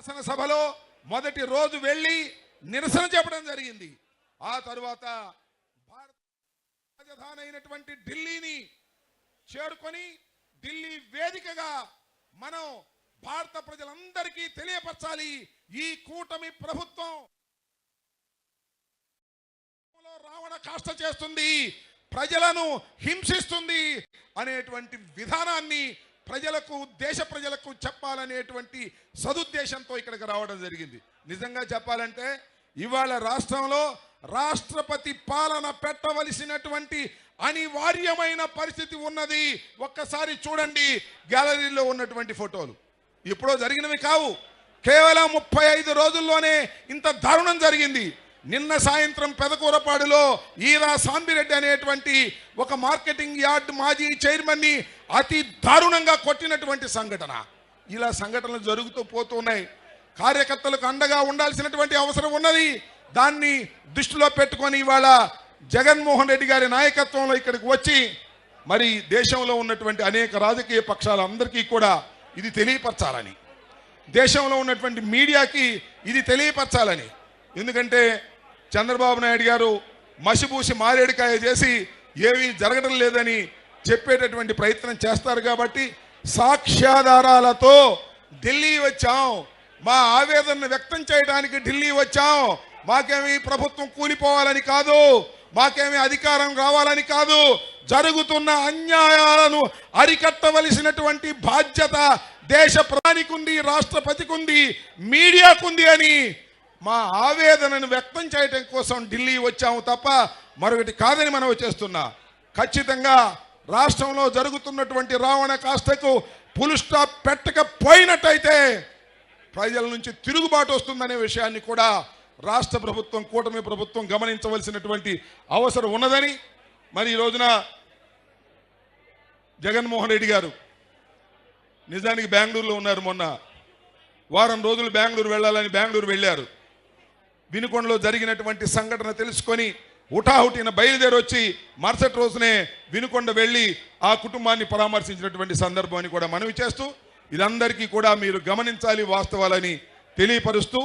శాసనసభలో మొదటి రోజు వెళ్ళి నిరసన చెప్పడం జరిగింది. ఆ తరువాత భారత రాజధాని అయినటువంటి ఢిల్లీని చేరుకొని ఢిల్లీ వేదికగా మనం భారత ప్రజలందరికీ తెలియపరచాలి. ఈ కూటమి ప్రభుత్వం రావణ కాష్ట చేస్తుంది. ప్రజలను హింసిస్తుంది అనేటువంటి విధానాన్ని ప్రజలకు దేశ ప్రజలకు చెప్పాలనేటువంటి సదుద్దేశంతో ఇక్కడికి రావడం జరిగింది. నిజంగా చెప్పాలంటే ఇవాళ రాష్ట్రంలో రాష్ట్రపతి పాలన పెట్టవలసినటువంటి అనివార్యమైన పరిస్థితి ఉన్నది. ఒక్కసారి చూడండి గ్యాలరీలో ఉన్నటువంటి ఫోటోలు. ఎప్పుడో జరిగినవి కావు. కేవలం ముప్పై ఐదు రోజుల్లోనే ఇంత దారుణం జరిగింది. నిన్న సాయంత్రం పెదకూరపాడులో ఈరా సాంబిరెడ్డి అనేటువంటి ఒక మార్కెటింగ్ యార్డ్ మాజీ చైర్మన్ని అతి దారుణంగా కొట్టినటువంటి సంఘటన. ఇలా సంఘటనలు జరుగుతూ పోతున్నాయి. కార్యకర్తలకు అండగా ఉండాల్సినటువంటి అవసరం ఉన్నది. దాన్ని దృష్టిలో పెట్టుకొని ఇవాళ జగన్మోహన్ రెడ్డి గారి నాయకత్వంలో ఇక్కడికి వచ్చి మరి దేశంలో ఉన్నటువంటి అనేక రాజకీయ పక్షాలందరికీ కూడా ఇది తెలియపరచాలని. దేశంలో ఉన్నటువంటి మీడియాకి ఇది తెలియపరచాలని. ఎందుకంటే చంద్రబాబు నాయుడు గారు మసిపూసి మారేడుకాయ చేసి ఏమీ జరగడం లేదని చెప్పేటటువంటి ప్రయత్నం చేస్తారు కాబట్టి సాక్ష్యాధారాలతో ఢిల్లీ వచ్చాం. మా ఆవేదనను వ్యక్తం చేయడానికి ఢిల్లీ వచ్చాం. మాకేమి ప్రభుత్వం కూలిపోవాలని కాదు. మాకేమి అధికారం రావాలని కాదు. జరుగుతున్న అన్యాయాలను అరికట్టవలసినటువంటి బాధ్యత దేశ ప్రధానికి ఉంది రాష్ట్రపతికి ఉంది మీడియాకుంది అని మా ఆవేదనను వ్యక్తం చేయటం కోసం ఢిల్లీ వచ్చాము తప్ప మరొకటి కాదని మనం చేస్తున్నా. ఖచ్చితంగా రాష్ట్రంలో జరుగుతున్నటువంటి రావణ కాష్టకు పులు స్టాప్ పెట్టకపోయినట్టయితే ప్రజల నుంచి తిరుగుబాటు వస్తుందనే విషయాన్ని కూడా రాష్ట్ర ప్రభుత్వం కూటమి ప్రభుత్వం గమనించవలసినటువంటి అవసరం ఉన్నదని మరి ఈ రోజున జగన్మోహన్ రెడ్డి గారు నిజానికి బెంగళూరులో ఉన్నారు మొన్న. వారం రోజులు బెంగళూరు వెళ్ళాలని బెంగళూరు వెళ్ళారు. వినుకొండలో జరిగినటువంటి సంఘటన తెలుసుకొని హుటాహుటిన బయలుదేరి వచ్చి మరుసటి రోజునే వినుకొండ వెళ్ళి ఆ కుటుంబాన్ని పరామర్శించినటువంటి సందర్భాన్ని కూడా మనవి చేస్తూ ఇదందరికీ కూడా మీరు గమనించాలి వాస్తవాలని తెలియపరుస్తూ